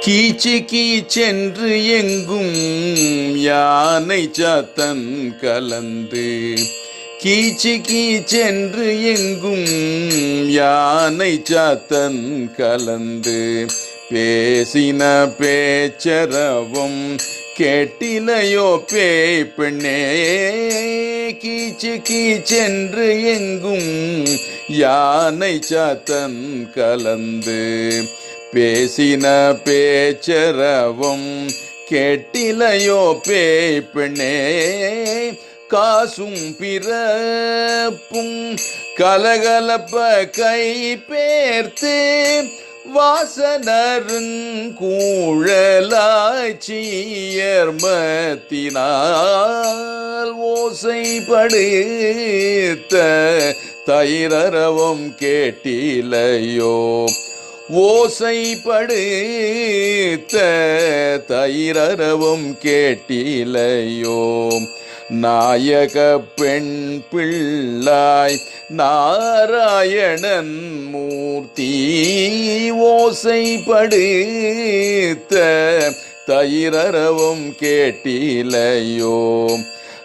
கீச்சு கீச்சென்று எங்கும் யானை சாத்தன் கலந்து. கீச்சு கீச்சென்று எங்கும் யானை சாத்தன் கலந்து. பேசின பேச்சரவும் கேட்டிலையோ பேய் பெண்ணே. கீச்சு கீச்சென்று எங்கும் யானை சாத்தன் கலந்து பேசின பேச்சரவும் கேட்டிலையோ பேய் பெண்ணே காசும் பிறப்பும் கலகலப்ப கை பேர்த்து வாசனருங்கூழலாய் சீயர்மத்தினால் ஓசைப்படுத்த தயிரரவும் கேட்டிலையோ? ஓசைப்படுத்த தயிரரவும் கேட்டிலையோ? நாயக பெண் பிள்ளாய் நாராயணன் மூர்த்தி ஓசைப்படுத்த தயிரரவும் கேட்டிலையோ?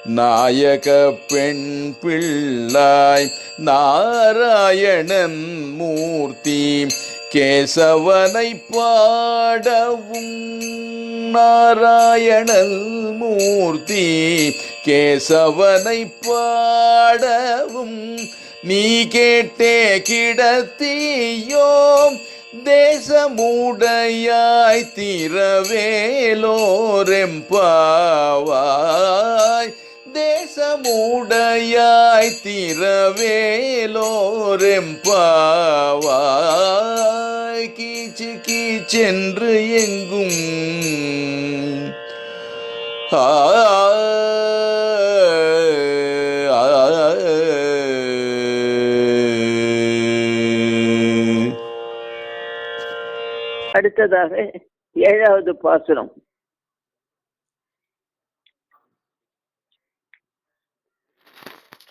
நாயக பெண் பிள்ளாய் நாராயணன் மூர்த்தி கேசவனை பாடவும் நாராயணல் மூர்த்தி கேசவனை பாடவும் நீ கேட்டே கிடத்தியோம் தேசமுடையாய் திரவேலோரெம்பாவாய். உத்தேசமுடையாய் திரவேலோரெம்பாவாய் கீச்சு கீச்சென்று எங்கும் அடுத்ததாக ஏழாவது பாசனம்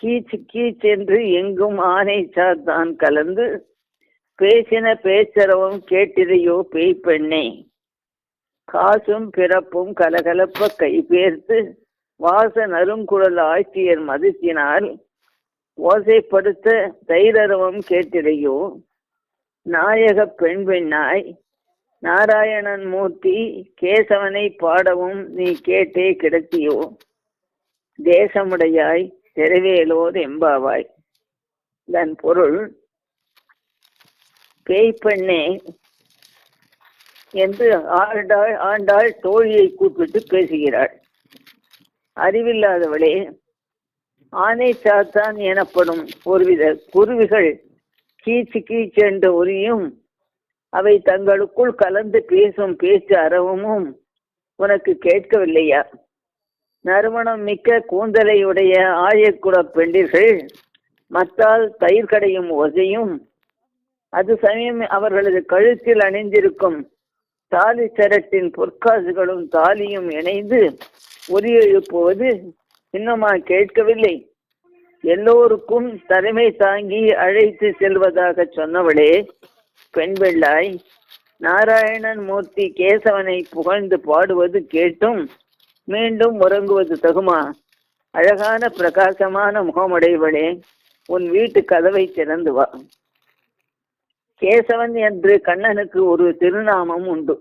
கீச்சு கீச்சென்று எங்கும் ஆனை சாத்தான் கலந்து பேசின பேச்சரவும் கேட்டிரையோ பேய் பெண்ணே. காசும் பிறப்பும் கலகலப்ப கைபேர்த்து வாச நறுங்குழல் ஆட்சியர் மதித்தினால் ஓசைப்படுத்த தைரரவம் கேட்டிரையோ நாயக பெண் பெண்ணாய் நாராயணன் மூர்த்தி கேசவனை பாடவும் நீ கேட்டே கிடத்தியோ. தேசமுடையாய் நிறைவேலோது எம்பாவாய் இதன் பொருள் பேய் பெண்ணே என்று ஆண்டாள் ஆண்டாள் தோழியை கூப்பிட்டு பேசுகிறாள். அறிவில்லாதவளே ஆனை சாத்தான் எனப்படும் ஒருவித குருவிகள் கீச்சு கீச்சென்ற உரியும். அவை தங்களுக்குள் கலந்து பேசும் பேச்சு அறவமும் உனக்கு கேட்கவில்லையா? நறுமணம் மிக்க கூந்தலையுடைய ஆயக்குட பெண்டிர்கள் மத்தால் தயிர் கடையும் ஒசையும் அது சமயம் அவர்களது கழுத்தில் அணிந்திருக்கும் தாலி சரட்டின் பொற்காசுகளும் தாலியும் இணைந்து ஒலி எழுப்புவது இன்னுமா கேட்கவில்லை. எல்லோருக்கும் தலைமை தாங்கி அழைத்து செல்வதாக சொன்னவளே பெண் வெள்ளாய் நாராயணன் மூர்த்தி கேசவனை புகழ்ந்து பாடுவது கேட்டும். மீண்டும் உறங்குவது தகுமா? அழகான பிரகாசமான முகமுடையவளே உன் வீட்டு கதவை திறந்து வா. கேசவன் என்று கண்ணனுக்கு ஒரு திருநாமம் உண்டு.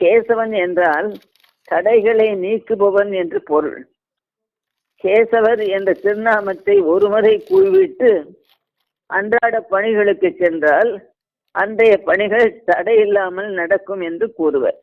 கேசவன் என்றால் தடைகளை நீக்குபவன் என்று பொருள். கேசவர் என்ற திருநாமத்தை ஒருமுறை கூறிவிட்டு அன்றாட பணிகளுக்கு சென்றால் அன்றைய பணிகள் தடை இல்லாமல் நடக்கும் என்று கூறுவர்.